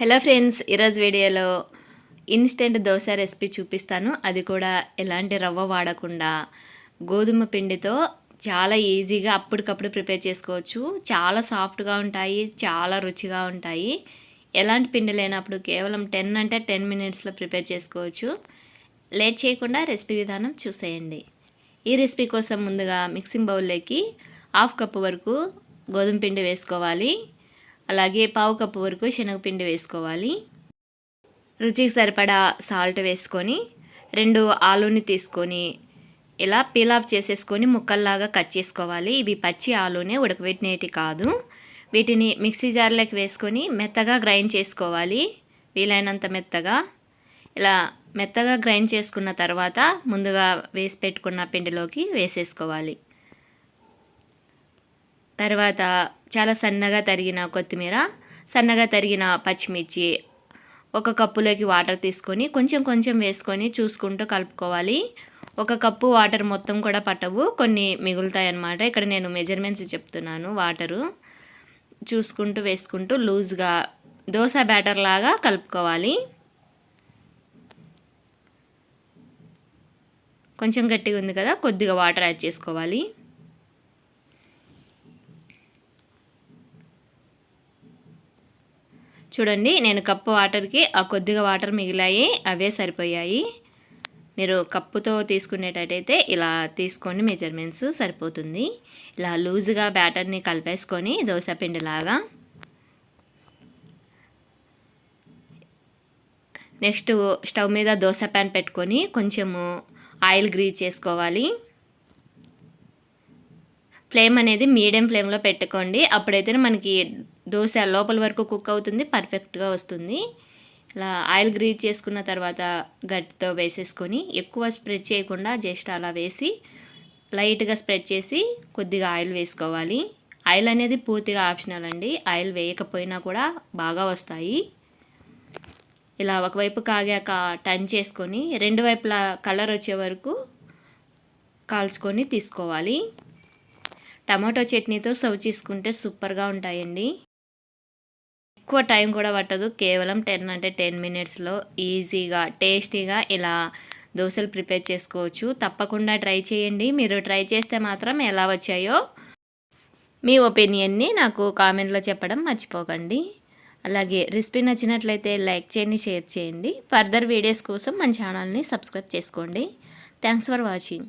Hello friends ఈరోజు వీడియోలో instant dosa recipe చూపిస్తాను. అది కూడా ఎలాంటి రవ్వ వాడకుండా గోధుమ పిండితో చాలా ఈజీగా అప్పటికప్పుడు ప్రిపేర్ చేసుకోవచ్చు. చాలా సాఫ్ట్గా ఉంటాయి చాలా రుచిగా ఉంటాయి. ఎలాంటి పిండి లేనప్పుడు కేవలం టెన్ అంటే టెన్ మినిట్స్లో ప్రిపేర్ చేసుకోవచ్చు. లేట్ చేయకుండా రెసిపీ విధానం చూసేయండి. ఈ రెసిపీ కోసం ముందుగా మిక్సింగ్ బౌల్లోకి హాఫ్ కప్పు వరకు గోధుమ పిండి వేసుకోవాలి. అలాగే పావు కప్పు వరకు శనగపిండి వేసుకోవాలి. రుచికి సరిపడా సాల్ట్ వేసుకొని రెండు ఆలూని తీసుకొని ఇలా పీలాఫ్ చేసేసుకొని ముక్కల్లాగా కట్ చేసుకోవాలి. ఇవి పచ్చి ఆలూనే ఉడకబెట్టినవి కాదు. వీటిని మిక్సీ జార్లోకి వేసుకొని మెత్తగా గ్రైండ్ చేసుకోవాలి. వీలైనంత మెత్తగా. ఇలా మెత్తగా గ్రైండ్ చేసుకున్న తర్వాత ముందుగా వేసి పెట్టుకున్న పిండిలోకి వేసేసుకోవాలి. తర్వాత చాలా సన్నగా తరిగిన కొత్తిమీర సన్నగా తరిగిన పచ్చిమిర్చి ఒక కప్పులోకి వాటర్ తీసుకొని కొంచెం కొంచెం వేసుకొని చూసుకుంటూ కలుపుకోవాలి. ఒక కప్పు వాటర్ మొత్తం కూడా పట్టవు కొన్ని మిగులుతాయి అన్నమాట ఇక్కడ నేను మెజర్మెంట్స్ చెప్తున్నాను వాటరు చూసుకుంటూ వేసుకుంటూ లూజ్గా దోశ బ్యాటర్ లాగా కలుపుకోవాలి. కొంచెం గట్టిగా ఉంది కదా కొద్దిగా వాటర్ యాడ్ చేసుకోవాలి. చూడండి నేను కప్పు వాటర్కి ఆ కొద్దిగా వాటర్ మిగిలాయి అవే సరిపోయాయి. మీరు కప్పుతో తీసుకునేటట్టయితే ఇలా తీసుకోండి మెజర్మెంట్స్ సరిపోతుంది. ఇలా లూజ్గా బ్యాటర్ని కలిపేసుకొని దోశ పిండిలాగా. నెక్స్ట్ స్టవ్ మీద దోశ ప్యాన్ పెట్టుకొని కొంచెము ఆయిల్ గ్రీజ్ చేసుకోవాలి. ఫ్లేమ్ అనేది మీడియం ఫ్లేమ్లో పెట్టుకోండి. అప్పుడైతే మనకి దోశ లోపల వరకు కుక్ అవుతుంది పర్ఫెక్ట్గా వస్తుంది. ఇలా ఆయిల్ గ్రీజ్ చేసుకున్న తర్వాత గట్టితో వేసేసుకొని ఎక్కువ స్ప్రెడ్ చేయకుండా జస్ట్ అలా వేసి లైట్గా స్ప్రెడ్ చేసి కొద్దిగా ఆయిల్ వేసుకోవాలి. ఆయిల్ అనేది పూర్తిగా ఆప్షనల్ అండి. ఆయిల్ వేయకపోయినా కూడా బాగా వస్తాయి. ఇలా ఒకవైపు కాగాక టర్న్ చేసుకొని రెండు వైపులా కలర్ వచ్చే వరకు కాల్చుకొని తీసుకోవాలి. టమాటో చట్నీతో సర్వ్ చేసుకుంటే సూపర్గా ఉంటాయండి. ఎక్కువ టైం కూడా పట్టదు. కేవలం టెన్ అంటే టెన్ మినిట్స్లో ఈజీగా టేస్టీగా ఇలా దోశలు ప్రిపేర్ చేసుకోవచ్చు. తప్పకుండా ట్రై చేయండి. మీరు ట్రై చేస్తే మాత్రం ఎలా వచ్చాయో మీ ఒపీనియన్ని నాకు కామెంట్లో చెప్పడం మర్చిపోకండి. అలాగే రెసిపీ నచ్చినట్లయితే లైక్ చేయండి షేర్ చేయండి. ఫర్దర్ వీడియోస్ కోసం మన ఛానల్ని సబ్స్క్రైబ్ చేసుకోండి. Thanks for watching.